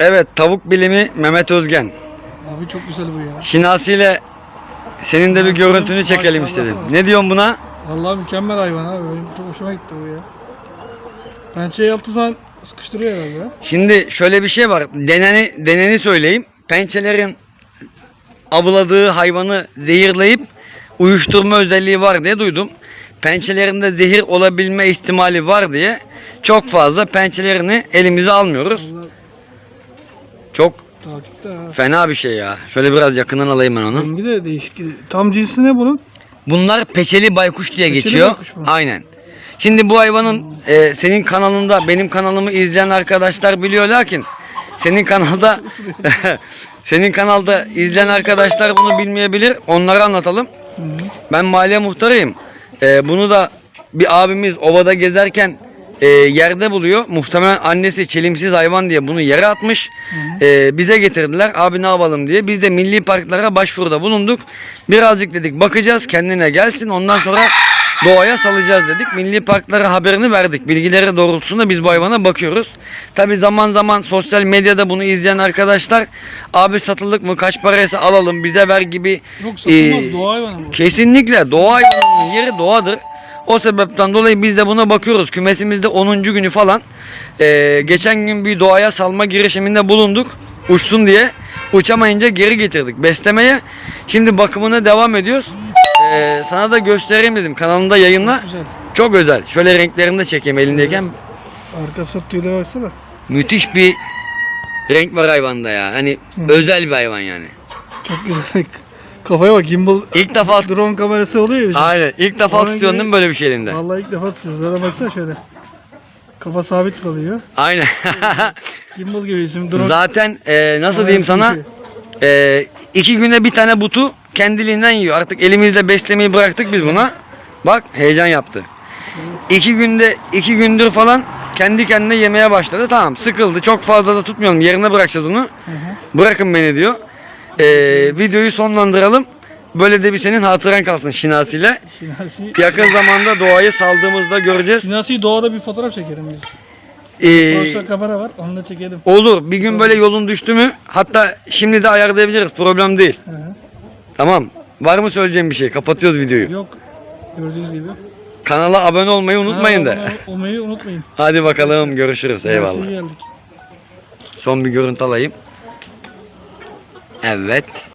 Evet tavuk bilimi Mehmet Özgen. Abi çok güzel bu ya. Şinasi ile senin de bir görüntünü çekelim istedim. Ne diyorsun buna? Vallahi mükemmel hayvan abi. Benim çok hoşuma gitti bu ya. Pençe yaptığı zaman sıkıştırıyor herhalde ya. Şimdi şöyle bir şey var. Deneni, deneni söyleyeyim. Pençelerin avladığı hayvanı zehirleyip uyuşturma özelliği var diye duydum. Pençelerinde zehir olabilme ihtimali var diye çok fazla pençelerini elimize almıyoruz. Çok takipte ha. fena bir şey ya. Şöyle biraz yakından alayım ben onu. Rengi de değişik. Tam cinsi ne bunun? Bunlar peçeli baykuş diye Peçeli geçiyor. baykuş mu? Aynen. Şimdi bu hayvanın e, senin kanalında benim kanalımı izleyen arkadaşlar biliyor lakin senin kanalda senin kanalda izleyen arkadaşlar bunu bilmeyebilir. Onları anlatalım. Ben mahalle muhtarıyım. E, bunu da bir abimiz ovada gezerken e, yerde buluyor. Muhtemelen annesi çelimsiz hayvan diye bunu yere atmış. hı. E, bize getirdiler. Abi ne yapalım diye. Biz de milli parklara başvuruda bulunduk. Birazcık dedik bakacağız kendine gelsin. Ondan sonra doğaya salacağız dedik. Milli parklara haberini verdik. Bilgileri doğrultusunda biz bu hayvana bakıyoruz. Tabi zaman zaman sosyal medyada bunu izleyen arkadaşlar abi satılık mı kaç paraysa alalım bize ver gibi Yok satılmaz. Ee, Doğa hayvanı bu. Kesinlikle doğa hayvanının yeri doğadır. O sebepten dolayı biz de buna bakıyoruz. Kümesimizde 10. günü falan. Ee, geçen gün bir doğaya salma girişiminde bulunduk. Uçsun diye. Uçamayınca geri getirdik beslemeye. Şimdi bakımına devam ediyoruz. Ee, sana da göstereyim dedim. Kanalında yayınla. Çok güzel. Çok özel. Şöyle renklerini de çekeyim elindeyken. Arka sırt tüyüne baksana. Müthiş bir renk var hayvanda ya. Hani Hı. özel bir hayvan yani. Çok güzel. Kafaya bak gimbal. İlk defa Drone kamerası oluyor ya. bizim. Aynen. İlk defa Onun tutuyorsun değil mi böyle bir şey elinde? Vallahi ilk defa tutuyoruz. Zaten baksana şöyle. Kafa sabit kalıyor. Aynen. Gimbal gibi bizim drone. Zaten e, nasıl diyeyim sana e, iki güne bir tane butu kendiliğinden yiyor. Artık elimizle beslemeyi bıraktık biz buna. Bak heyecan yaptı. İki günde iki gündür falan kendi kendine yemeye başladı. Tamam sıkıldı. Çok fazla da tutmayalım. Yerine bırakacağız onu. Hı hı. Bırakın beni diyor. E, videoyu sonlandıralım. Böyle de bir senin hatıran kalsın Şinasi ile. Şinasi. Yakın zamanda doğayı saldığımızda göreceğiz. Şinasi'yi doğada bir fotoğraf çekelim biz. E, Profesyonel kamera var. Onunla çekelim. olur. Bir gün böyle yolun düştü mü hatta şimdi de ayarlayabiliriz. Problem değil. Hı hı. Tamam. Var mı söyleyeceğim bir şey? Kapatıyoruz videoyu. Yok. Gördüğünüz gibi. Kanala abone olmayı unutmayın da. Kanalıma Olmayı unutmayın. Hadi bakalım görüşürüz. Eyvallah. Son bir görüntü alayım. Evet.